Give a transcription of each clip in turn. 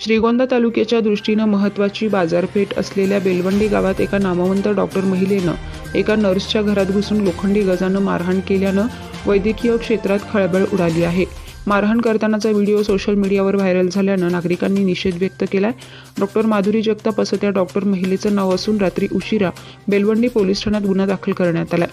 श्रीगोंदा तालुक्याच्या दृष्टीनं महत्त्वाची बाजारपेठ असलेल्या बेलवंडी गावात एका नामवंत डॉक्टर महिलेनं एका नर्सच्या घरात घुसून लोखंडी गजानं मारहाण केल्यानं वैद्यकीय क्षेत्रात खळबळ उडाली आहे. मारहाण करतानाचा व्हिडिओ सोशल मीडियावर व्हायरल झाल्यानं नागरिकांनी निषेध व्यक्त केलाय. डॉक्टर माधुरी जगताप असं त्या डॉक्टर महिलेचं नाव असून रात्री उशिरा बेलवंडी पोलीस ठाण्यात गुन्हा दाखल करण्यात आलाय.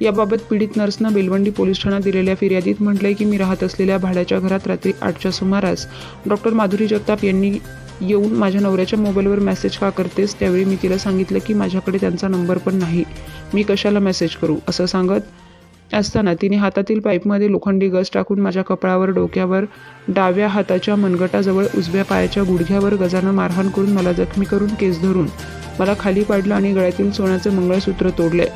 याबाबत पीडित नर्सनं बेलवंडी पोलीस ठाण्यात दिलेल्या फिर्यादीत म्हटलंय की मी राहत असलेल्या भाड्याच्या घरात रात्री आठच्या सुमारास डॉक्टर माधुरी जगताप यांनी येऊन माझ्या नवऱ्याच्या मोबाईलवर मेसेज का करतेस त्यावेळी मी तिला सांगितलं की माझ्याकडे त्यांचा नंबर पण नाही. मी कशाला मेसेज करू? असं सांगत असताना तिने हातातील पाईपमध्ये लोखंडी गज टाकून माझ्या कपाळावर डोक्यावर डाव्या हाताच्या मनगटाजवळ उजव्या पायाच्या गुडघ्यावर गजानं मारहाण करून मला जखमी करून केस धरून मला खाली पाडलं आणि गळ्यातील सोन्याचे मंगळसूत्र तोडले.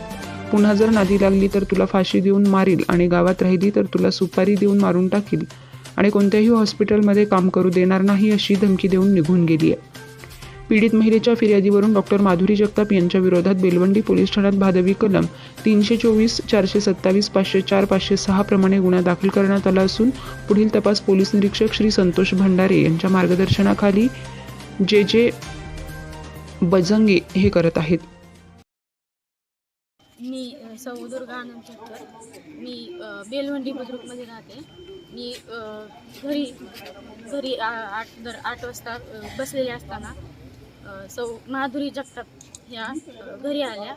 पुन्हा जर नादी लागली तर तुला फाशी देऊन मारील आणि गावात राहिली तर तुला सुपारी देऊन मारून टाकील. आणि कोणत्याही हॉस्पिटलमध्ये काम करू देणार नाही अशी धमकी देऊन निघून गेली आहे. पीडित महिलेच्या फिर्यादीवरून डॉक्टर माधुरी जगताप यांच्या विरोधात बेलवंडी पोलीस ठाण्यात भादवी कलम तीनशे चोवीस चारशे सत्तावीस पाचशे चार पाचशे सहा प्रमाणे गुन्हा दाखल करण्यात आला असून पुढील तपास पोलीस निरीक्षक श्री संतोष भंडारे यांच्या मार्गदर्शनाखाली जे जे बजंगे हे करत आहेत. मी अ, सौ दुर्गा आनंद मी बेलवंडी बुद्रुकमध्ये राहते. मी घरी घरी आठ दर आठ वाजता बसलेले असताना सौ माधुरी जगताप ह्या घरी आल्या.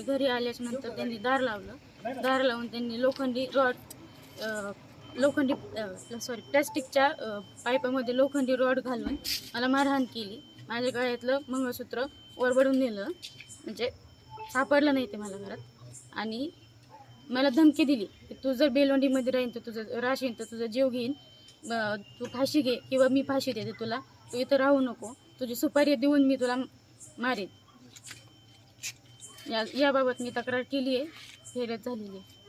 घरी आल्याच्यानंतर त्यांनी दार लावलं. दार लावून त्यांनी लोखंडी रॉड लोखंडी सॉरी प्लॅस्टिकच्या पाईपामध्ये लोखंडी रॉड घालून मला मारहाण केली. माझ्या गळ्यातलं मंगळसूत्र वरबडून नेलं. म्हणजे सापडलं नाही ते मला घरात. आणि मला धमकी दिली की तू जर बेलवंडीमध्ये राहीन तर तुझं राशीन तर तुझा जीव घेईन. तू फाशी घे किंवा मी फाशी देते तुला. तू इथं राहू नको. तुझी सुपारी देऊन मी तुला मारेन. या याबाबत मी तक्रार केली आहे फेरत झालेली आहे.